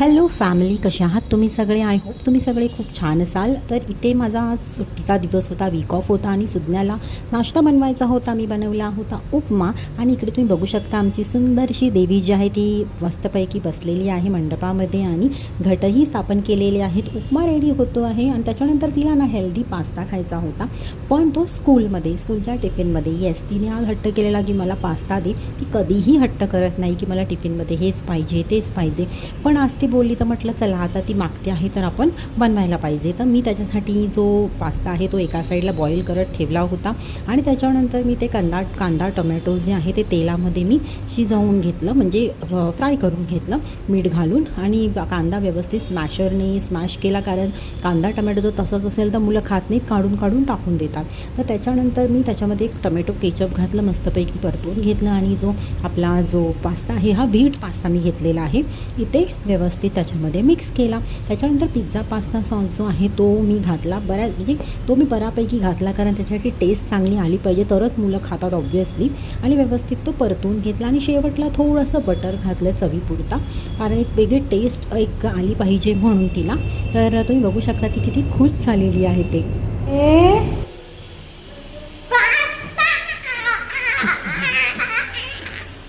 Hello family कशा आहात तुम्ही सगळे? आय होप तुम्ही सगळे खूप छान असाल. तर इथे माझा आज सुट्टीचा दिवस होता वीक ऑफ होता आणि सुज्ञाला नाश्ता बनवायचा होता. मी बनवला होता उपमा. आणि इकडे तुम्ही बघू शकता आमची सुंदरशी देवी जी आहे ती मस्तपैकी बसलेली आहे मंडपामध्ये आणि घटही स्थापन केलेले आहेत. उपमा रेडी होतो आहे आणि त्याच्यानंतर तिला ना हेल्दी पास्ता खायचा होता. पण तो स्कूलमध्ये स्कूलच्या टिफिनमध्ये येस तिने आज हट्ट केलेला की मला पास्ता दे. ती कधीही हट्ट करत नाही की मला टिफिनमध्ये हेच पाहिजे तेच पाहिजे. पण आज ती बोलली तर म्हटलं चला आता ती मागते आहे तर आपण बनवायला पाहिजे. तर मी त्याच्यासाठी जो पास्ता आहे तो एका साईडला बॉईल करत ठेवला होता. आणि त्याच्यानंतर मी ते कांदा कांदा टोमॅटो जे आहे ते तेलामध्ये मी शिजवून घेतलं म्हणजे फ्राय करून घेतलं मीठ घालून. आणि कांदा व्यवस्थित स्मॅशरने स्मॅश केला कारण कांदा टमॅटो जर तसंच असेल तर मुलं खात नाहीत काढून काढून टाकून देतात. तर त्याच्यानंतर मी त्याच्यामध्ये एक टोमॅटो केचप घातलं मस्तपैकी परतून घेतलं. आणि जो आपला जो पास्ता आहे हा व्हीट पास्ता मी घेतलेला आहे इथे व्यवस्थित त्याच्यामध्ये मिक्स केला. त्याच्यानंतर पिझ्झा पास्ता सॉस जो आहे तो मी घातला. बऱ्याच म्हणजे तो मी बऱ्यापैकी घातला कारण त्याच्यासाठी टेस्ट चांगली आली पाहिजे. तरच मुलं खातात ऑब्व्हियसली आणि व्यवस्थित तो परतून घेतला. आणि शेवटला थोडंसं बटर घातलं चवीपुरता. कारण एक वेगळी टेस्ट एक आली पाहिजे म्हणून तिला. तर तुम्ही बघू शकता ती किती खुश झालेली आहे ते.